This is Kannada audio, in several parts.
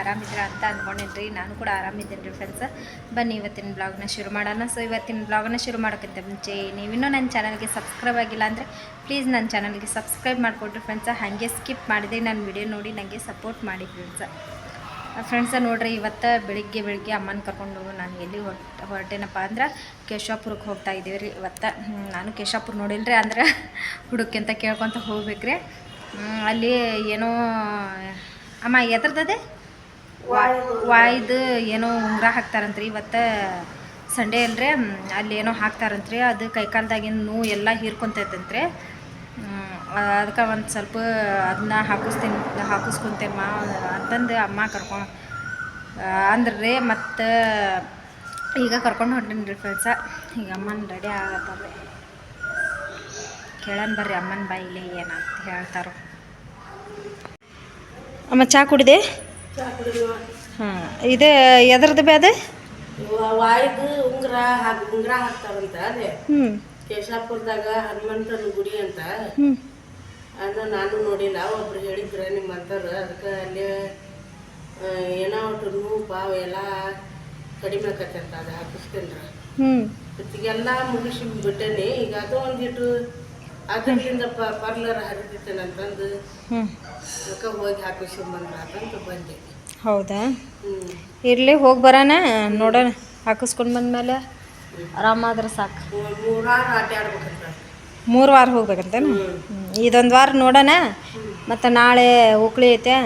ಆರಾಮಿದ್ದೀರಾ ಅಂತ ಅಂದ್ಕೊಂಡಿದ್ರಿ ನಾನು ಕೂಡ ಆರಾಮಿದ್ದೀನಿ ರೀ ಫ್ರೆಂಡ್ಸ್ ಬನ್ನಿ, ಇವತ್ತಿನ ಬ್ಲಾಗ್ನ ಶುರು ಮಾಡೋಣ. ಸೊ ಇವತ್ತಿನ ಬ್ಲಾಗ್ನ ಶುರು ಮಾಡೋಕ್ಕಿಂತ ಮುಂಚೆ ನೀವಿನ್ನೂ ನನ್ನ ಚಾನಲ್ಗೆ ಸಬ್ಸ್ಕ್ರೈಬ್ ಆಗಿಲ್ಲ ಅಂದರೆ ಪ್ಲೀಸ್ ನನ್ನ ಚಾನಲ್ಗೆ ಸಬ್ಸ್ಕ್ರೈಬ್ ಮಾಡಿಕೊಡ್ರಿ ಫ್ರೆಂಡ್ಸ್ ಹಾಗೆ ಸ್ಕಿಪ್ ಮಾಡಿದೆ ನನ್ನ ವಿಡಿಯೋ ನೋಡಿ ನನಗೆ ಸಪೋರ್ಟ್ ಮಾಡಿ ಫ್ರೆಂಡ್ಸ್ ಫ್ರೆಂಡ್ಸ ನೋಡ್ರಿ, ಇವತ್ತು ಬೆಳಿಗ್ಗೆ ಬೆಳಿಗ್ಗೆ ಅಮ್ಮನ ಕರ್ಕೊಂಡು ನಾನು ಎಲ್ಲಿ ಹೊರಟ ಹೊರಟೇನಪ್ಪ ಅಂದ್ರೆ ಕೇಶವಪುರಕ್ಕೆ ಹೋಗ್ತಾ ಇದ್ದೀವಿ ರೀ ಇವತ್ತು. ನಾನು ಕೇಶಾಪುರ ನೋಡಿಲ್ರಿ ಅಂದ್ರೆ ಹುಡುಕಿ ಅಂತ ಕೇಳ್ಕೊತ ಹೋಗ್ಬೇಕ್ರಿ. ಅಲ್ಲಿ ಏನೋ, ಅಮ್ಮ ಎದ್ರದದೆ? ವಾಯ್ದು ಏನೋ ಉಂಗುರ ಹಾಕ್ತಾರಂತ್ರಿ. ಇವತ್ತು ಸಂಡೇ ಅಲ್ರಿ ಅಲ್ಲಿ ಏನೋ ಹಾಕ್ತಾರಂತ್ರಿ. ಅದು ಕೈಕಾಲ್ದಾಗಿನ ನೋವು ಎಲ್ಲ ಹೀರ್ಕೊತೈತಂತ್ರಿ. ಅದಕ್ಕೆ ಒಂದು ಸ್ವಲ್ಪ ಅದನ್ನ ಹಾಕಿಸ್ತೀನಿ, ಹಾಕಿಸ್ಕೊಂತೇನೆ ಮಾ, ಅಂತಂದು ಅಮ್ಮ ಕರ್ಕೊ ಅಂದ್ರೆ ಮತ್ತು ಈಗ ಕರ್ಕೊಂಡು ಹೊಂಟೇನಿ ರೀ ಫ್ರೆಂಡ್ಸ ಈಗ ಅಮ್ಮನ ರೆಡಿ ಆಗತ್ತಾರ ಕೇಳನ್ ಬರ್ರಿ ಅಮ್ಮನ ಬಾಯಿಲಿ ಏನಂತ ಹೇಳ್ತಾರೋ. ಅಮ್ಮ, ಚಾ ಕುಡಿದೆ? ಹಾಂ ಇದು ಎದ್ರದ್ದು ಬೇ ಅದು? ವಾಯ್ದು ಉಂಗ್ರ ಹಾಕ್ ಉಂಗ್ರ ಹಾಕ್ತಾರಂತ ಅದೇ. ಹ್ಞೂ ಕೇಶಾಪುರದಾಗ ಹನುಮಂತನ ಗುಡಿ ಅಂತ. ಅದ ನಾನು ನೋಡಿಲ್ಲ. ಒಬ್ರು ಹೇಳಿದ್ರ ನಿಮ್ಮ ಅಂತಾರ ಅದಕ್ಕೆ ಅಲ್ಲಿ ಏನೋ ಒಟ್ಟು ನೋವು ಪಾವ ಎಲ್ಲ ಕಡಿಮೆ ಆಕತ್ತಂತ ಅದು ಹಾಕಿಸ್ಕೊಂಡ್ರ ಹ್ಞೂ ಮತ್ತೀಗೆಲ್ಲ ಮುಗಿಸಿ ಬಿಟ್ಟೇನಿ. ಈಗ ಅದು ಒಂದಿಟ್ಟು ಅದರಿಂದ ಪಾರ್ಲರ್ ಹರಿದಿತ್ತೇನಂತಂದು. ಹ್ಞೂ ಅದಕ್ಕೆ ಹೋಗಿ ಹಾಕಿಸ್ಕೊಂಬಂದ್ರ ಅಂತಂದು ಬಂದೆ. ಹೌದಾ? ಇರ್ಲಿ ಹೋಗಿ ಬರೋಣ ನೋಡೋಣ ಹಾಕಿಸ್ಕೊಂಡು ಬಂದ್ಮೇಲೆ ಆರಾಮಾದ್ರೆ ಸಾಕು. ಮೂರು ವಾರ ಹೋಗ್ಬೇಕಂತ ಇದೊಂದು ವಾರ ನೋಡೋಣ ಮತ್ತು ನಾಳೆ ಹುಕ್ಳಿ ಐತೆ.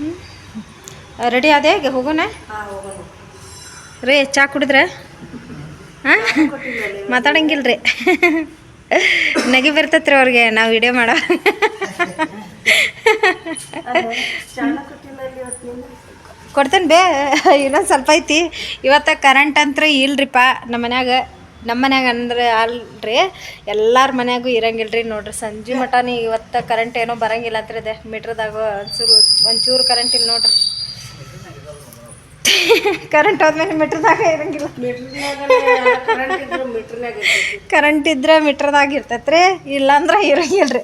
ಹ್ಞೂ ರೆಡಿ ಅದೇ ಹೇಗೆ ಹೋಗೋಣ? ಹೋಗೋಣ. ರೀ ಚಾ ಕುಡಿದ್ರೆ? ಹಾಂ? ಮಾತಾಡಂಗಿಲ್ಲ ರೀ ನಗಿ ಬರ್ತತ್ರಿ ಅವ್ರಿಗೆ, ನಾವು ವಿಡಿಯೋ ಮಾಡೋ. ಕೊಡ್ತೇನೆ ಬೇ, ಇನ್ನೊಂದು ಸ್ವಲ್ಪ ಐತಿ. ಇವತ್ತು ಕರೆಂಟ್ ಅಂತ ಇಲ್ರಿಪ್ಪ ನಮ್ಮ ಮನ್ಯಾಗ ನಮ್ಮ ಮನ್ಯಾಗ ಅಂದ್ರೆ ಅಲ್ರಿ, ಎಲ್ಲಾರ ಮನ್ಯಾಗೂ ರೀ ನೋಡ್ರಿ. ಸಂಜೆ ಮಟನಿ ಇವತ್ತು ಕರೆಂಟ್ ಏನೋ ಬರಂಗಿಲ್ಲ ಅಂತ್ರಿದೆ ಮೀಟ್ರದಾಗ ಒಂಚೂರು ಒಂಚೂರು ಕರೆಂಟ್ ಇಲ್ಲ ನೋಡ್ರಿ. ಕರೆಂಟ್ ಹೋದ್ಮೇಲೆ ಮೀಟ್ರದಾಗ ಇರಂಗಿಲ್ಲ. ಕರೆಂಟ್ ಇದ್ರೆ ಮೀಟ್ರದಾಗ ಇರ್ತೈತ್ರಿ, ಇಲ್ಲಾಂದ್ರೆ ಇರಂಗಿಲ್ರಿ.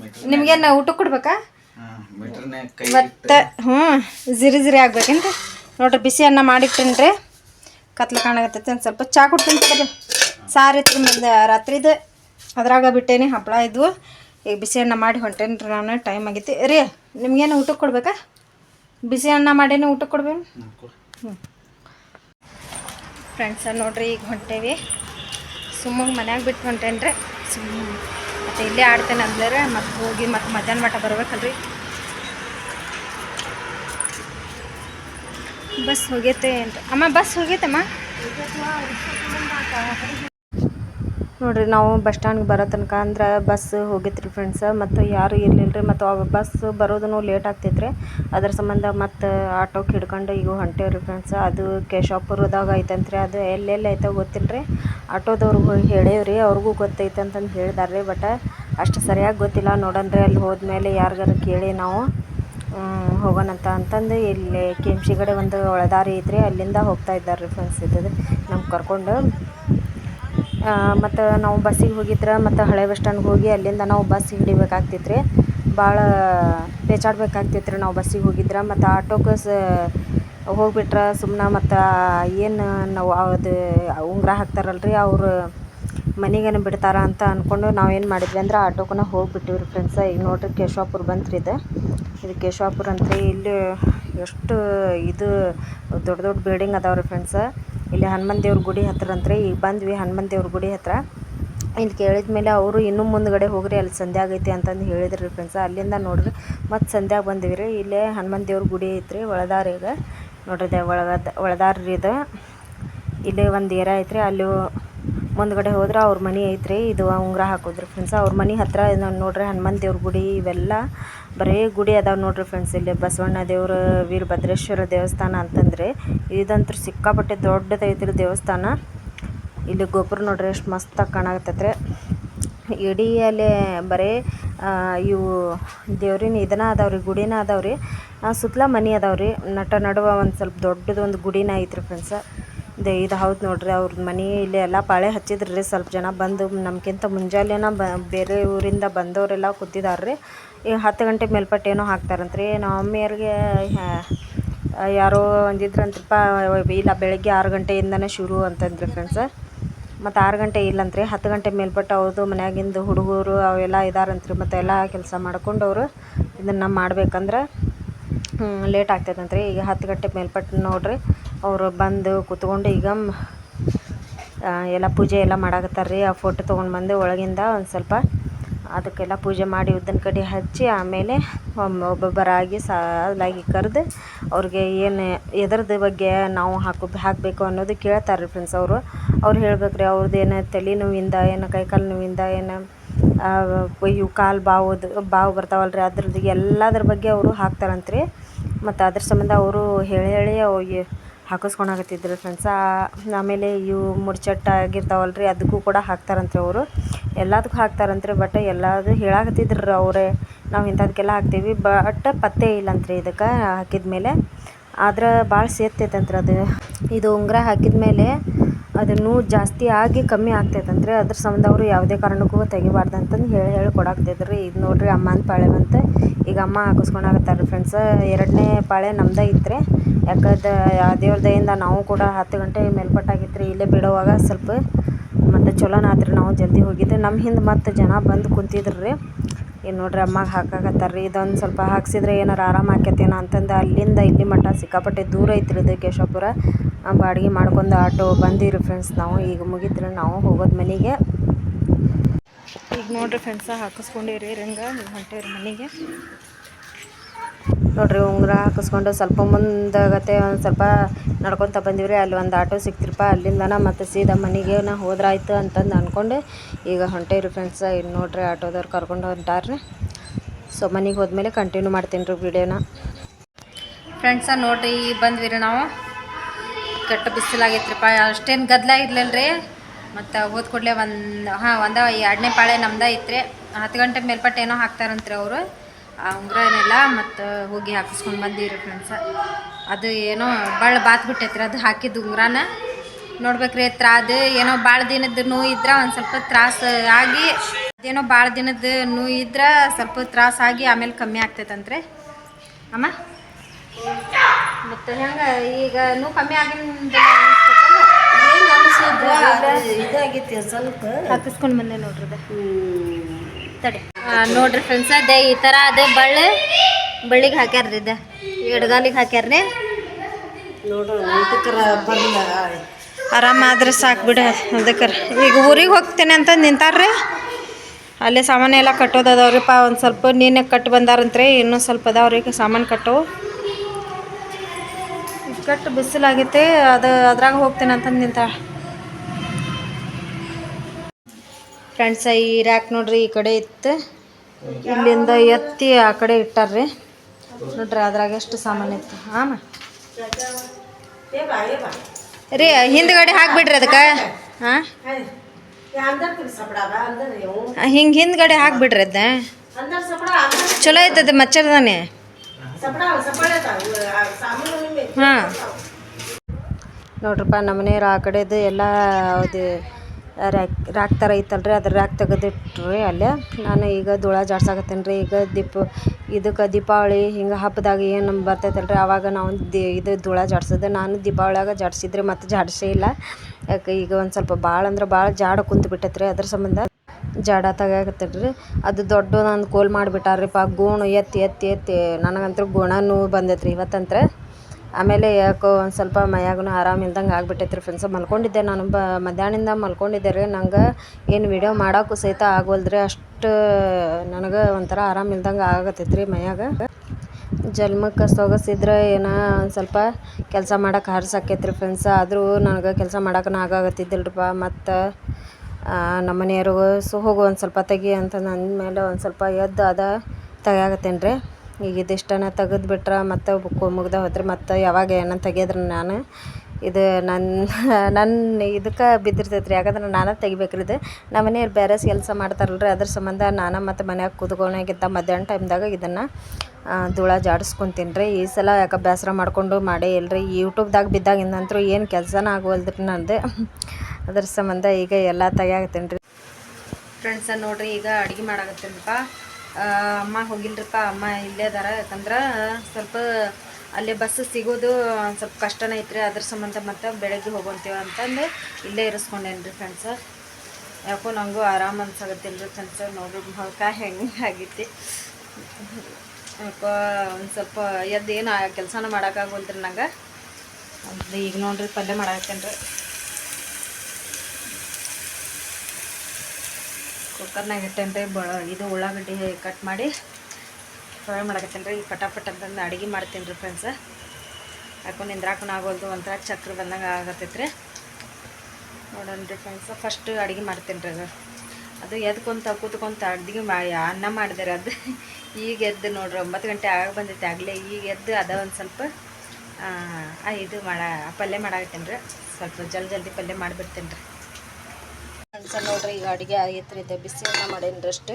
ರೀ ನಿಮ್ಗೇನು ಊಟ ಕೊಡ್ಬೇಕಾ? ಮತ್ತೆ ಹ್ಞೂ ಜಿರಿ ಜಿರಿ ಆಗ್ಬೇಕೇನ್ರಿ ನೋಡ್ರಿ, ಬಿಸಿ ಅನ್ನ ಮಾಡಿಟ್ಟೇನಿ ರೀ ಕತ್ಲು ಕಾಣಕತ್ತೈತಿ ಒಂದು ಸ್ವಲ್ಪ ಚಾ ಕೊಡ್ತೀನಿ ತಗೋರಿ ಸಾರು ಐತ್ರಿ ಮುಂದೆ ರಾತ್ರಿದು. ಅದ್ರಾಗ ಬಿಟ್ಟೇನಿ ಹಪ್ಪಳ ಇದ್ವು. ಈಗ ಬಿಸಿ ಅನ್ನ ಮಾಡಿ ಹೊಂಟೇನ್ರಿ ರೀ ನಾನು ಟೈಮ್ ಆಗೈತಿ ರೀ ನಿಮ್ಗೇನು ಊಟಕ್ಕೆ ಕೊಡ್ಬೇಕಾ? ಬಿಸಿ ಅನ್ನ ಮಾಡೇನೆ ಊಟಕ್ಕೆ ಕೊಡ್ಬೇಕು? ಹ್ಞೂ ಫ್ರೆಂಡ್ಸ ನೋಡ್ರಿ ಈಗ ಹೊಂಟೇವಿ. ಸುಮ್ಮನೆ ಮನ್ಯಾಗ ಬಿಟ್ಟು ಹೊಂಟೇನಿ ರೀ ಸುಮ್ಮ ಮತ್ತು ಇಲ್ಲೇ ಆಡ್ತೇನೆ ಅಂದ್ರೆ ಮತ್ತೆ ಹೋಗಿ ಮತ್ತೆ ಮಧ್ಯಾಹ್ನ ಮಠ ಬರ್ಬೇಕಲ್ರಿ. ಬಸ್ ಹೋಗೈತೆ ಏನು ಅಮ್ಮ ಬಸ್ ಹೋಗೈತಮ್ಮ? ನೋಡ್ರಿ, ನಾವು ಬಸ್ ಸ್ಟ್ಯಾಂಡ್ಗೆ ಬರೋ ತನಕ ಅಂದ್ರೆ ಬಸ್ ಹೋಗೈತ್ರಿ ಫ್ರೆಂಡ್ಸ್ ಮತ್ತು ಯಾರು ಇರಲಿಲ್ಲ ರೀ ಮತ್ತು ಬಸ್ ಬರೋದೂ ಲೇಟ್ ಆಗ್ತೈತ್ರಿ. ಅದ್ರ ಸಂಬಂಧ ಮತ್ತು ಆಟೋಕ್ಕೆ ಹಿಡ್ಕೊಂಡು ಈಗ ಹೊಂಟೇವ್ರಿ ಫ್ರೆಂಡ್ಸ್ ಅದು ಕೇಶವಾಪುರದಾಗ ಐತಂತ್ರಿ, ಅದು ಎಲ್ಲೆಲ್ಲಿ ಐತೆ ಗೊತ್ತಿಲ್ಲ ರೀ ಆಟೋದವ್ರಿಗೆ ಹೋಗಿ ಹೇಳೇವ್ರಿ, ಅವ್ರಿಗೂ ಗೊತ್ತೈತೆ ಅಂತಂದು ಹೇಳಿದಾರೆ ಬಟ್ ಅಷ್ಟು ಸರಿಯಾಗಿ ಗೊತ್ತಿಲ್ಲ. ನೋಡನ್ರಿ, ಅಲ್ಲಿ ಹೋದ್ಮೇಲೆ ಯಾರಿಗಾರು ಕೇಳಿ ನಾವು ಹೋಗೋಣಂತ ಅಂತಂದು ಇಲ್ಲಿ ಕೆ ಎಂ ಸಿ ಕಡೆ ಒಂದು ಒಳದಾರಿ ಐತ್ರಿ. ಅಲ್ಲಿಂದ ಹೋಗ್ತಾ ಇದ್ದಾರೆ ರೀ ಫ್ರೆಂಡ್ಸ್ ಇದ್ದದ್ದು. ನಮ್ಗೆ ಕರ್ಕೊಂಡು ಮತ್ತು ನಾವು ಬಸ್ಸಿಗೆ ಹೋಗಿದ್ರೆ ಮತ್ತು ಹಳೆ ಬಸ್ ಸ್ಟ್ಯಾಂಡ್ಗೆ ಹೋಗಿ ಅಲ್ಲಿಂದ ನಾವು ಬಸ್ ಹಿಡಿಬೇಕಾಗ್ತಿತ್ತು ರೀ ಭಾಳ ಪೇಚಾಡ್ಬೇಕಾಗ್ತಿತ್ತು ರೀ ನಾವು ಬಸ್ಸಿಗೆ ಹೋಗಿದ್ರೆ ಮತ್ತು ಆಟೋಕ್ಕೆ ಸ, ಹೋಗ್ಬಿಟ್ರೆ ಸುಮ್ಮನೆ ಮತ್ತು ಏನು ನಾವು ಅದು ಉಂಗುರ ಹಾಕ್ತಾರಲ್ರಿ ಅವರು ಮನೆಗೇನು ಬಿಡ್ತಾರ ಅಂತ ಅಂದ್ಕೊಂಡು ನಾವು ಏನು ಮಾಡಿದ್ವಿ ಅಂದ್ರೆ ಆಟೋಕನ ಹೋಗಿಬಿಟ್ಟಿವಿ ರೀ ಫ್ರೆಂಡ್ಸ ಈಗ ನೋಡ್ರಿ ಕೇಶವಾಪುರ ಬಂತ್ರಿ ಇದು. ಇದು ಕೇಶವಾಪುರ ಅಂತ್ರಿ ಇಲ್ಲಿ ಎಷ್ಟು ಇದು ದೊಡ್ಡ ದೊಡ್ಡ ಬಿಲ್ಡಿಂಗ್ ಅದಾವ ರೀ ಫ್ರೆಂಡ್ಸ ಇಲ್ಲಿ ಹನುಮಾನ್ ದೇವ್ರ ಗುಡಿ ಹತ್ರ ಅಂತ್ರಿ. ಈಗ ಬಂದ್ವಿ ಹನುಮಾನ್ ದೇವ್ರ ಗುಡಿ ಹತ್ರ. ಇಲ್ಲಿ ಕೇಳಿದ ಮೇಲೆ ಅವರು ಇನ್ನೂ ಮುಂದ್ಗಡೆ ಹೋಗ್ರಿ, ಅಲ್ಲಿ ಸಂಧ್ಯಾ ಆಗೈತಿ ಅಂತಂದು ಹೇಳಿದ್ರಿ ಫ್ರೆಂಡ್ಸ ಅಲ್ಲಿಂದ ನೋಡ್ರಿ, ಮತ್ತು ಸಂಧ್ಯಾಗ ಬಂದಿವಿ ರೀ ಇಲ್ಲೇ ಹನುಮಾನ್ ದೇವ್ರ ಗುಡಿ ಐತ್ರಿ ಈಗ. ನೋಡ್ರಿ ದ, ಒಳಗದ ಒಳದಾರಿ ಇದು. ಇಲ್ಲಿ ಒಂದು ಏರ ಐತ್ರಿ. ಅಲ್ಲಿ ಮುಂದ್ಗಡೆ ಹೋದ್ರೆ ಅವ್ರ ಮನೆ ಐತ್ರಿ. ಇದು ಉಂಗುರ ಹಾಕೋದ್ರಿ ಫ್ರೆಂಡ್ಸ್ ಅವ್ರ ಮನೆ ಹತ್ರ ನೋಡ್ರಿ ಹನುಮಾನ್ ದೇವ್ರ ಗುಡಿ ಇವೆಲ್ಲ ಬರೀ ಗುಡಿ ಅದಾವೆ ನೋಡ್ರಿ ಫ್ರೆಂಡ್ಸ್ ಇಲ್ಲಿ ಬಸವಣ್ಣ ದೇವ್ರ, ವೀರಭದ್ರೇಶ್ವರ ದೇವಸ್ಥಾನ ಅಂತಂದ್ರೆ ಇದಂತೂ ಸಿಕ್ಕಾಪಟ್ಟೆ ದೊಡ್ಡದೈತ್ರಿ ದೇವಸ್ಥಾನ. ಇಲ್ಲಿ ಗೋಪುರ ನೋಡ್ರಿ ಎಷ್ಟು ಮಸ್ತಾಗಿ ಕಾಣಕತ್ತೈತ್ರಿ. ಇಡೀ ಅಲ್ಲಿ ಬರೀ ಇವು ದೇವ್ರಿನ ಇದನ್ನ ಅದಾವ್ರಿ, ಗುಡಿನ ಅದಾವ್ರಿ. ಸುತ್ತಲ ಮನೆ ಅದಾವ್ರಿ. ನಟ ನಡುವ ಒಂದು ಸ್ವಲ್ಪ ದೊಡ್ಡದೊಂದು ಗುಡಿನ ಐತ್ರಿ ಫ್ರೆಂಡ್ಸ ಇದು ಇದು ಹೌದು ನೋಡ್ರಿ, ಅವ್ರ ಮನೆ ಇಲ್ಲಿ ಎಲ್ಲ ಪಾಳೆ ಹಚ್ಚಿದ್ರಿ. ರೀ ಸ್ವಲ್ಪ ಜನ ಬಂದು ನಮ್ಗಿಂತ ಮುಂಜಾನೆನ ಬ, ಬೇರೆ ಊರಿಂದ ಬಂದವರೆಲ್ಲ ಕೂತಿದಾರ್ರಿ. ಈಗ ಹತ್ತು ಗಂಟೆ ಮೇಲ್ಪಟ್ಟೇನೋ ಹಾಕ್ತಾರಂತ್ರಿ. ನಮ್ಮ ಮಮ್ಮಿಯವ್ರಿಗೆ ಯಾರೋ ಅಂದಿದ್ರಂತ್ರಪ್ಪ, ಇಲ್ಲ ಬೆಳಗ್ಗೆ ಆರು ಗಂಟೆಯಿಂದನೇ ಶುರು ಅಂತಂದ್ರಿ ಫ್ರೆಂಡ್ಸ ಮತ್ತು ಆರು ಗಂಟೆ ಇಲ್ಲಂತ್ರಿ. ಹತ್ತು ಗಂಟೆ ಮೇಲ್ಪಟ್ಟು ಅವ್ರದ್ದು ಮನ್ಯಾಗಿಂದು ಹುಡುಗರು ಅವೆಲ್ಲ ಇದಾರಂತ್ರಿ. ಮತ್ತು ಎಲ್ಲ ಕೆಲಸ ಮಾಡ್ಕೊಂಡವರು ಇದನ್ನು ಮಾಡ್ಬೇಕಂದ್ರೆ ಲೇಟ್ ಆಗ್ತೈತಂತ್ರಿ. ಈಗ ಹತ್ತು ಗಂಟೆ ಮೇಲ್ಪಟ್ಟು ನೋಡ್ರಿ. ಅವರು ಬಂದು ಕೂತ್ಕೊಂಡು ಈಗ ಎಲ್ಲ ಪೂಜೆ ಎಲ್ಲ ಮಾಡಾಕತ್ತಾರ ರೀ ಆ ಫೋಟೋ ತೊಗೊಂಡು ಬಂದು ಒಳಗಿಂದ ಒಂದು ಸ್ವಲ್ಪ ಅದಕ್ಕೆಲ್ಲ ಪೂಜೆ ಮಾಡಿ ಉದ್ದಿನ ಕಡ್ಡಿ ಹಚ್ಚಿ, ಆಮೇಲೆ ಒಬ್ಬೊಬ್ಬರಾಗಿ ಸಾಲಾಗಿ ಕರೆದು ಅವ್ರಿಗೆ ಏನು ಎದ್ರದ್ದು ಬಗ್ಗೆ ನಾವು ಹಾಕು, ಹಾಕಬೇಕು ಅನ್ನೋದು ಕೇಳ್ತಾರೆ ರೀ ಫ್ರೆಂಡ್ಸ್ ಅವರು. ಅವ್ರು ಹೇಳ್ಬೇಕು ರೀ ಅವ್ರದ್ದು ಏನು ತಲೆ ನೋವಿಂದ, ಏನು ಕೈಕಾಲು ನೋವಿಂದ, ಏನು ಇವು ಕಾಲು ಬಾವುದು, ಬಾವು ಬರ್ತಾವಲ್ಲ ರೀ ಅದ್ರದ್ದು ಎಲ್ಲದ್ರ ಬಗ್ಗೆ ಅವರು ಹಾಕ್ತಾರಂತ್ರಿ. ಮತ್ತು ಅದ್ರ ಸಂಬಂಧ ಅವರು ಹೇಳಿ ಹೇಳಿ ಅವು ಹಾಕಿಸ್ಕೊಳಕತ್ತಿದ್ರು ಫ್ರೆಂಡ್ಸ್ ಆಮೇಲೆ ಇವು ಮುಡ್ಚಟ್ಟ ಆಗಿರ್ತಾವಲ್ಲ ರೀ ಅದಕ್ಕೂ ಕೂಡ ಹಾಕ್ತಾರಂತ್ರಿ ಅವರು. ಎಲ್ಲದಕ್ಕೂ ಹಾಕ್ತಾರಂತ್ರಿ ಬಟ್ ಎಲ್ಲದು ಹೇಳಾಕತ್ತಿದ್ರು ಅವರೇ. ನಾವು ಇಂಥದಕ್ಕೆಲ್ಲ ಹಾಕ್ತೀವಿ ಬಟ್ ಪತ್ತೆ ಇಲ್ಲಂತ್ರಿ ಇದಕ್ಕೆ ಹಾಕಿದ ಮೇಲೆ ಆದ್ರೆ ಭಾಳ ಸೇರ್ತೈತಂತ್ರಿ ಅದು. ಇದು ಉಂಗುರ ಹಾಕಿದ ಮೇಲೆ ಅದು ನೋವು ಜಾಸ್ತಿ ಆಗಿ ಕಮ್ಮಿ ಆಗ್ತೈತಂತ್ರಿ. ಅದ್ರ ಸಂಬಂಧ ಅವರು ಯಾವುದೇ ಕಾರಣಕ್ಕೂ ತೆಗಿಬಾರ್ದು ಅಂತಂದು ಹೇಳಿ ಹೇಳಿ ಕೊಡಾಕತ್ತಿದ್ರು ರೀ. ಇದು ನೋಡ್ರಿ ಅಮ್ಮನ ಪಾಳೆ ಬಂತು ಈಗ ಅಮ್ಮ ಹಾಕಿಸ್ಕೊಂಡಾಗತ್ತಾರೆ ಫ್ರೆಂಡ್ಸ್ ಎರಡನೇ ಪಾಳೆ ನಮ್ದೇ ಇತ್ತು ಯಾಕಂದ್ರೆ ಆ ದೇವ್ರ ದಯಿಂದ ನಾವು ಕೂಡ ಹತ್ತು ಗಂಟೆ ಮೇಲ್ಪಟ್ಟಾಗಿತ್ತು ರೀ, ಇಲ್ಲೇ ಬಿಡುವಾಗ ಸ್ವಲ್ಪ ಮತ್ತು ಚಲೋನ ಆತ್ರಿ ನಾವು ಜಲ್ದಿ ಹೋಗಿದ್ದು. ನಮ್ಮ ಹಿಂದೆ ಮತ್ತು ಜನ ಬಂದು ಕುಂತಿದ್ರು ರೀ. ಏನು ನೋಡ್ರಿ ಅಮ್ಮಗೆ ಹಾಕಾಕತ್ತಾರ ರೀ, ಇದೊಂದು ಸ್ವಲ್ಪ ಹಾಕ್ಸಿದ್ರೆ ಏನಾರು ಆರಾಮ ಆಕೈತೇನೋ ಅಂತಂದು ಅಲ್ಲಿಂದ ಇಲ್ಲಿ ಮಟ್ಟ ಸಿಕ್ಕಾಪಟ್ಟೆ ದೂರ ಐತ್ರಿ ಇದು ಕೇಶವಪುರ ಬಾಡಿಗೆ ಮಾಡ್ಕೊಂಡು ಆಟೋ ಬಂದಿರಿ ಫ್ರೆಂಡ್ಸ್ ನಾವು. ಈಗ ಮುಗಿತ್ರಿ, ನಾವು ಹೋಗೋದು ಮನೆಗೆ. ಈಗ ನೋಡ್ರಿ ಫ್ರೆಂಡ್ಸ ಹಾಕಿಸ್ಕೊಂಡಿರಿ ರಂಗ ಹೊಂಟೇವ್ರಿ ಮನೆಗೆ. ನೋಡ್ರಿ, ಉಂಗುರ ಹಾಕಿಸ್ಕೊಂಡು ಸ್ವಲ್ಪ ಮುಂದಾಗತ್ತೆ, ಒಂದು ಸ್ವಲ್ಪ ನಡ್ಕೊತ ಬಂದೀವಿ ರೀ ಅಲ್ಲಿ ಒಂದು ಆಟೋ ಸಿಕ್ತಿರಪ್ಪ, ಅಲ್ಲಿಂದನ ಮತ್ತೆ ಸೀದಾ ಮನೆಗೆ ನಾ ಹೋದ್ರಾಯ್ತು ಅಂತಂದು ಅಂದ್ಕೊಂಡು ಈಗ ಹೊಂಟೇರಿ ಫ್ರೆಂಡ್ಸ ಇಲ್ಲಿ ನೋಡ್ರಿ ಆಟೋದವ್ರು ಕರ್ಕೊಂಡು ಹೊಂಟಾರ್ರಿ. ಸೊ ಮನೆಗೆ ಹೋದ್ಮೇಲೆ ಕಂಟಿನ್ಯೂ ಮಾಡ್ತೀನಿ ರೀ ವಿಡಿಯೋನ ಫ್ರೆಂಡ್ಸ ನೋಡ್ರಿ, ಈಗ ಬಂದ್ವಿ ರೀ ನಾವು. ಕೆಟ್ಟ ಬಿಸಿಲಾಗೈತ್ರಿಪ್ಪ ಅಷ್ಟೇನು ಗದ್ದಲ ಇರ್ಲಿಲ್ಲ ರೀ ಮತ್ತು ಹೋದ ಕೂಡಲೇ ಒಂದು, ಹಾಂ, ಒಂದ ಎರಡನೇ ಪಾಳೆ ನಮ್ದ ಐತ್ರಿ. ಹತ್ತು ಗಂಟೆ ಮೇಲ್ಪಟ್ಟು ಏನೋ ಹಾಕ್ತಾರಂತ್ರಿ ಅವರು. ಆ ಉಂಗುರನೆಲ್ಲ ಮತ್ತು ಹೋಗಿ ಹಾಕಿಸ್ಕೊಂಡು ಬಂದಿರಿ ಫ್ರೆಂಡ್ಸ ಅದು ಏನೋ ಭಾಳ ಬಾತ್ ಬಿಟ್ಟೈತ್ರಿ ಅದು ಹಾಕಿದ್ದು ಉಂಗುರನ. ನೋಡ್ಬೇಕ್ರಿ ತ್ರಾ ಅದು ಏನೋ ಭಾಳ ದಿನದ ನೋವು ಇದ್ರೆ ಒಂದು ಸ್ವಲ್ಪ ತ್ರಾಸ ಆಗಿ ಅದೇನೋ ಭಾಳ ದಿನದ ನೋವು ಇದ್ರೆ ಸ್ವಲ್ಪ ತ್ರಾಸ ಆಗಿ ಆಮೇಲೆ ಕಮ್ಮಿ ಆಗ್ತೈತಂತ್ರಿ. ಅಮ್ಮ? ಮತ್ತು ಹೆಂಗೆ ಈಗ ನೋವು ಕಮ್ಮಿ ಆಗಿಂದ ಇದಾಗಿತ್ತು ಸ್ವಲ್ಪ? ಹಾಕಿಸ್ಕೊಂಡು ಬಂದೆ ನೋಡ್ರಿ. ತಡಿ. ನೋಡ್ರಿ ಫ್ರೆಂಡ್ಸ್ ಅದೇ ಈ ಥರ ಅದೇ ಬಳ್ಳಿ. ಬಳ್ಳಿಗೆ ಹಾಕ್ಯಾರ್ರಿ ಇದೆ. ಎಡಗಾಲಿಗೆ ಹಾಕ್ಯಾರ್ರಿ. ಆರಾಮಾದ್ರೆ ಸಾಕು ಬಿಡ ಅದಕ್ಕೆ ಈಗ ಊರಿಗೆ ಹೋಗ್ತೇನೆ ಅಂತ ನಿಂತಾರ್ರಿ? ಅಲ್ಲೇ ಸಾಮಾನು ಎಲ್ಲ ಕಟ್ಟೋದು ಅದಾವ್ರಿಪ್ಪ, ಒಂದು ಸ್ವಲ್ಪ ನೀನೆ ಕಟ್ಟು ಬಂದಾರಂತ್ರಿ ಇನ್ನೂ ಸ್ವಲ್ಪ ಅದಾವ್ರಿ ಸಾಮಾನು ಕಟ್ಟವು. ಕಟ್ಟು ಬಿಸಿಲಾಗೈತೆ, ಅದು ಅದ್ರಾಗ ಹೋಗ್ತೇನೆ ಅಂತಂದು ನಿಂತಾಳ ಫ್ರೆಂಡ್ಸ, ಈ ರ್ಯಾಕ್ ನೋಡ್ರಿ ಈ ಕಡೆ ಇತ್ತು. ಇಲ್ಲಿಂದ ಎತ್ತಿ ಆ ಕಡೆ ಇಟ್ಟಾರ್ರಿ. ನೋಡ್ರಿ ಅದ್ರಾಗ ಎಷ್ಟು ಸಾಮಾನು ಇತ್ತು. ಹಾಂ ರೀ, ಹಿಂದ್ಗಡೆ ಹಾಕ್ಬಿಡ್ರಿ ಅದಕ್ಕೆ. ಹಾಂ ಹಿಂಗೆ ಹಿಂದ್ಗಡೆ ಹಾಕ್ಬಿಡ್ರಿ ಅದ ಚಲೋ ಐತದ ಮಚ್ಚರ್ದಾನೆ. ಹಾಂ. ನೋಡ್ರಪ್ಪ ನಮ್ಮನೆಯವ್ರು ಆ ಕಡೆದು ಎಲ್ಲ ಅದು ರ್ಯಾಕ್ ರ್ಯಾಕ್ ಥರ ಐತಲ್ರಿ, ಅದ್ರ ರ್ಯಾಕ್ ತೆಗೆದಿಟ್ರಿ ಅಲ್ಲೇ. ನಾನು ಈಗ ಧೂಳ ಜಾಡ್ಸಾಕತ್ತೇನೆ ರೀ, ಈಗ ದೀಪ, ಇದಕ್ಕೆ ದೀಪಾವಳಿ ಹಿಂಗೆ ಹಬ್ಬದಾಗ ಏನು ಬರ್ತೈತಲ್ರಿ ಆವಾಗ ನಾವು ದಿ, ಇದು ಧೂಳ ಜಾಡ್ಸೋದು. ನಾನು ದೀಪಾವಳಿಯಾಗ ಜಾಡ್ಸಿದ್ರಿ ಮತ್ತೆ ಜಾಡ್ಸೇ ಇಲ್ಲ. ಯಾಕೆ ಈಗ ಒಂದು ಸ್ವಲ್ಪ ಭಾಳ ಅಂದ್ರೆ ಭಾಳ ಜಾಡ ಕುಂತು ಬಿಟ್ಟೈತ್ರಿ ಅದ್ರ ಸಂಬಂಧ. ಜಾಡ ತೆಗಿಯಾಕತ್ತೇನ್ರಿ ಅದು ದೊಡ್ಡ ನಂದು ಕೋಲ್ ಮಾಡಿಬಿಟ್ಟಾರ್ರಿಪ್ಪ ಗೋಣು ಎತ್ತಿ ಎತ್ತಿ ಎತ್ತಿ. ನನಗಂತೂ ಬಂದೈತೆ ರೀ ಇವತ್ತಂತ್ರ. ಆಮೇಲೆ ಯಾಕೋ ಒಂದು ಸ್ವಲ್ಪ ಮೈಯಾಗೂ ಆರಾಮ ಇಲ್ದಂಗೆ ಆಗ್ಬಿಟ್ಟೈತ್ರಿ ಫ್ರೆಂಡ್ಸ್ ಮಲ್ಕೊಂಡಿದ್ದೆ ನಾನು. ಬ, ಮಧ್ಯಾಹ್ನದಿಂದ ಮಲ್ಕೊಂಡಿದ್ದೆ ರೀ. ನಂಗೆ ಏನು ವಿಡಿಯೋ ಮಾಡೋಕ್ಕೂ ಸಹಿತ ಆಗವಲ್ದ್ರಿ ಅಷ್ಟು ನನಗೆ ಒಂಥರ ಆರಾಮ ಇಲ್ದಂಗೆ ಆಗತ್ತೈತ್ರಿ ಮೈಯಾಗ ಜನ್ಮಕ್ಕೆ ಸೊಗಸಿದ್ರೆ ಏನೋ ಒಂದು ಸ್ವಲ್ಪ ಕೆಲಸ ಮಾಡಕ್ಕೆ ರೀ ಫ್ರೆಂಡ್ಸ್ ಆದರೂ ನನಗೆ ಕೆಲಸ ಮಾಡೋಕೆ ಆಗಾಗತ್ತಿದ್ದಿಲ್ರಿಪ್ಪ ಮತ್ತು ನಮ್ಮ ಮನೆಯವ್ರಿಗೂ ಸೊ, ಹೋಗು ಒಂದು ಸ್ವಲ್ಪ ತೆಗಿ ನನ್ನ ಅಂದಮೇಲೆ ಒಂದು ಸ್ವಲ್ಪ ಎದ್ದು ಅದ ತೆಗಿಯಾಗತ್ತೇನು ರೀ ಈಗ ಇದಿಷ್ಟನ ತೆಗೆದು ಬಿಟ್ರೆ ಮತ್ತೆ ಬುಕ್ಕು ಮುಗ್ದು ಹೋತ್ರಿ. ಮತ್ತು ಯಾವಾಗ ಏನಂತ ತೆಗಿಯೋದ್ರಿ ನಾನು. ಇದು ನನ್ನ ನನ್ನ ಇದಕ್ಕೆ ಬಿದ್ದಿರ್ತೈತೆ ರೀ ಯಾಕಂದ್ರೆ ನಾನು ತೆಗಿಬೇಕ್ರಿ ಇದು. ನಮ್ಮ ಮನೆಯವ್ರು ಬೇರೆ ಕೆಲಸ ಮಾಡ್ತಾರಲ್ರಿ. ಅದ್ರ ಸಂಬಂಧ ನಾನು ಮತ್ತು ಮನ್ಯಾಗ ಕೂತ್ಕೊಳಗಿಂತ ಮಧ್ಯಾಹ್ನ ಟೈಮ್ದಾಗ ಇದನ್ನು ಧೂಳ ಜಾಡಿಸ್ಕೊಂತೀನಿ ರೀ ಈ ಸಲ ಯಾಕೆ ಬೇಸರ ಮಾಡಿಕೊಂಡು ಮಾಡೇ ಇಲ್ರಿ. ಯೂಟ್ಯೂಬ್ದಾಗ ಬಿದ್ದಾಗಿಂದಂತರೂ ಏನು ಕೆಲಸನ ಆಗೋಲ್ದ್ರಿ ನಂದು. ಅದ್ರ ಸಂಬಂಧ ಈಗ ಎಲ್ಲ ತೆಗಿಯಾಕತ್ತೀನಿ ರೀ ಫ್ರೆಂಡ್ಸ ನೋಡಿರಿ, ಈಗ ಅಡುಗೆ ಮಾಡಾಕತ್ತೀನಿಪ್ಪ ಅಮ್ಮ ಹೋಗಿಲ್ರಿಪ್ಪ, ಅಮ್ಮ ಇಲ್ಲೇ ಅದಾರ. ಯಾಕಂದ್ರೆ ಸ್ವಲ್ಪ ಅಲ್ಲೇ ಬಸ್ ಸಿಗೋದು ಸ್ವಲ್ಪ ಕಷ್ಟನೇ ಐತ್ರಿ. ಅದ್ರ ಸಂಬಂಧ ಮತ್ತು ಬೆಳಗ್ಗೆ ಹೋಗೋಂತೀವಿ ಅಂತಂದು ಇಲ್ಲೇ ಇರಿಸ್ಕೊಂಡೇನು ರೀ ಫ್ರೆಂಡ್ಸ ಯಾಕೋ ನನಗೂ ಆರಾಮ ಅನ್ಸಾಗತ್ತಿಲ್ಲ ರೀ ಫ್ರೆಂಡ್ಸ ನೋಡ್ರಿ ಮೊಳಕ ಹೆಂಗೆ ಆಗೈತಿ. ಯಾಕೋ ಒಂದು ಸ್ವಲ್ಪ ಎದ್ದು ಏನು ಕೆಲಸನ ಮಾಡೋಕ್ಕಾಗೋಲ್ದ್ರಿ ನಂಗೆ. ಈಗ ನೋಡ್ರಿ ಪಲ್ಯ ಮಾಡಾಕತ್ತೇನೆ ಕುಕ್ಕರ್ನಾಗ ಇಟ್ಟೇನ್ರಿ ಬಳ ಇದು ಉಳ್ಳಾಗಡ್ಡಿ ಕಟ್ ಮಾಡಿ ಫ್ರೈ ಮಾಡಕತ್ತೇನೆ ರೀ. ಪಟಾಪಟ್ ಅಂತಂದು ಅಡುಗೆ ಮಾಡ್ತೀನಿ ರೀ ಫ್ರೆಂಡ್ಸ ಯಾಕೋ ನಿಂದ್ರಾಕೊಂಡು ಆಗೋದು ಒಂಥರ ಚಕ್ರ ಬಂದಂಗೆ ಆಗತ್ತೈತೆ ರೀ. ನೋಡೋಣ ರೀ ಫ್ರೆಂಡ್ಸ್ ಫಸ್ಟ್ ಅಡುಗೆ ಮಾಡ್ತೀನಿ ರೀ. ಅದು ಅದು ಎದ್ಕೊಂತ ಕೂತ್ಕೊಂತ ಅಡುಗೆ ಮಾ, ಅನ್ನ ಮಾಡಿದಾರೆ ಅದು. ಈಗ ಎದ್ದು ನೋಡ್ರಿ, ಒಂಬತ್ತು ಗಂಟೆ ಆಗ ಬಂದೈತೆ, ಆಗಲೇ ಈಗ ಎದ್ದು ಅದ ಒಂದು ಸ್ವಲ್ಪ ಇದು ಮಾಡ, ಪಲ್ಯ ಮಾಡಾಕತ್ತೀನಿ ರೀ. ಸ್ವಲ್ಪ ಜಲ್ದಿ ಜಲ್ದಿ ಪಲ್ಯ ಮಾಡಿಬಿಡ್ತೀನಿ ರೀ. ಫ್ರೆಂಡ್ಸ ನೋಡ್ರಿ, ಈಗ ಅಡುಗೆ ಆಗೈತೆ ಇದೆ. ಬಿಸಿಯನ್ನು ಬಿಸಿ ಅನ್ನ ಮಾಡೇನಿ ರೀ ಅಷ್ಟು.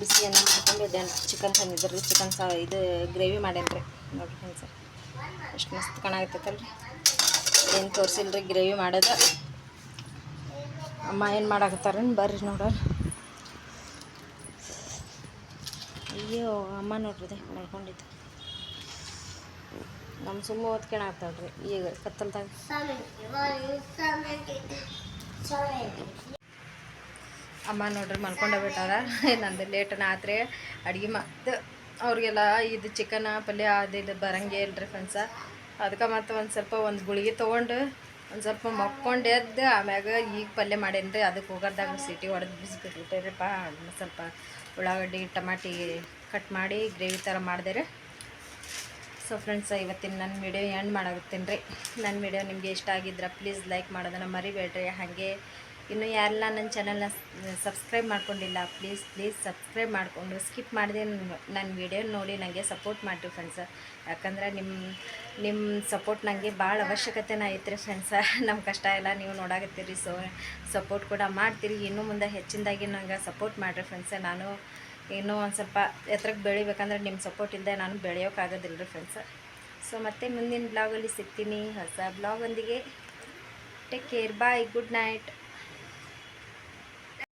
ಬಿಸಿ ಅನ್ನ ಮಾಡ್ಕೊಂಡು ಇದೇನು ಚಿಕನ್ ತಂದಿದ್ರಿ ರೀ ಚಿಕನ್ ಸಾ ಇದು ಗ್ರೇವಿ ಮಾಡೇನಿ ರೀ ನೋಡ್ರಿ ಸರ್ ಎಷ್ಟು ಮಸ್ತ್ ಕಾಣಾಗತ್ತೈತಲ್ರಿ ಏನು ತೋರಿಸಿಲ್ಲ ರೀ ಗ್ರೇವಿ ಮಾಡೋದು. ಅಮ್ಮ ಏನು ಮಾಡಾಕತ್ತಾರ ಬರ್ರಿ ನೋಡ್ರಿ. ಅಯ್ಯೋ, ಅಮ್ಮ ನೋಡ್ರಿ ಮಾಡ್ಕೊಂಡಿದ್ದು. ನಮ್ಮ ಸುಮ್ಮ ಓದ್ಕೊಳಾಗ್ತಾವ್ರಿ ಈಗ ಕತ್ತಲ್ದಾಗ. ಅಮ್ಮ ನೋಡ್ರಿ ಮಲ್ಕೊಂಡ ಬಿಟ್ಟಾರ. ನಂದು ಲೇಟನ ಆತ್ರಿ. ಅಡುಗೆ ಮತ್ತು ಅವ್ರಿಗೆಲ್ಲ ಇದು ಚಿಕನ್ ಪಲ್ಯ ಅದು ಇದು ಬರಂಗೆ ಇಲ್ರಿ ಫ್ರೆಂಡ್ಸ ಅದಕ್ಕೆ ಮತ್ತು ಒಂದು ಸ್ವಲ್ಪ ಒಂದು ಗುಳಿಗೆ ತೊಗೊಂಡು ಒಂದು ಸ್ವಲ್ಪ ಮಕ್ಕೊಂಡು ಎದ್ದು ಆಮ್ಯಾಗ ಈಗ ಪಲ್ಯ ಮಾಡೇನ್ರಿ. ರೀ ಅದಕ್ಕೆ ಹೋಗೋದಾಗ ಸಿಟಿ ಹೊಡೆದು ಬಿಸಿಬಿಟ್ಟಿಟ್ಟೇರಿಪ್ಪ ಸ್ವಲ್ಪ ಉಳ್ಳಾಗಡ್ಡಿ, ಟಮಾಟಿ ಕಟ್ ಮಾಡಿ ಗ್ರೇವಿ ಥರ ಮಾಡಿದೆ ರೀ ಸೊ ಫ್ರೆಂಡ್ಸ್, ಇವತ್ತಿನ ನನ್ನ ವಿಡಿಯೋ ಎಂಡ್ ಮಾಡಾಗುತ್ತೇನೆ ರೀ. ನನ್ನ ವಿಡಿಯೋ ನಿಮಗೆ ಇಷ್ಟ ಆಗಿದ್ರೆ ಪ್ಲೀಸ್ ಲೈಕ್ ಮಾಡೋದನ್ನು ಮರಿಬೇಡ್ರಿ. ಹಾಗೆ ಇನ್ನು ಯಾರೆಲ್ಲ ನನ್ನ ಚಾನಲ್ನ ಸಬ್ಸ್ಕ್ರೈಬ್ ಮಾಡ್ಕೊಂಡಿಲ್ಲ, ಪ್ಲೀಸ್ ಪ್ಲೀಸ್ ಸಬ್ಸ್ಕ್ರೈಬ್ ಮಾಡಿಕೊಂಡು ಸ್ಕಿಪ್ ಮಾಡಿದೆ ನನ್ನ ವಿಡಿಯೋ ನೋಡಿ ನನಗೆ ಸಪೋರ್ಟ್ ಮಾಡಿರಿ ಫ್ರೆಂಡ್ಸ. ಯಾಕಂದ್ರೆ ನಿಮ್ಮ ನಿಮ್ಮ ಸಪೋರ್ಟ್ ನನಗೆ ಭಾಳ ಅವಶ್ಯಕತೆನ ಐತ್ರಿ ಫ್ರೆಂಡ್ಸ. ನಮ್ಮ ಕಷ್ಟ ಎಲ್ಲ ನೀವು ನೋಡಾಕತ್ತೀರಿ. ಸೊ ಸಪೋರ್ಟ್ ಕೂಡ ಮಾಡ್ತೀರಿ. ಇನ್ನು ಮುಂದೆ ಹೆಚ್ಚಿನದಾಗಿ ನನಗೆ ಸಪೋರ್ಟ್ ಮಾಡಿರಿ ಫ್ರೆಂಡ್ಸ. ನಾನು ಇನ್ನೂ ಒಂದು ಸ್ವಲ್ಪ ಎತ್ತರಕ್ಕೆ ಬೆಳಿಬೇಕಂದ್ರೆ ನಿಮ್ಮ ಸಪೋರ್ಟ್ ಇಲ್ಲದೆ ನಾನು ಬೆಳೆಯೋಕ್ಕಾಗೋದಿಲ್ಲ ರೀ ಫ್ರೆಂಡ್ಸ ಸೊ ಮತ್ತೆ ಮುಂದಿನ ಬ್ಲಾಗಲ್ಲಿ ಸಿಗ್ತೀನಿ. ಹೊಸ ಬ್ಲಾಗೊಂದಿಗೆ take care bye good night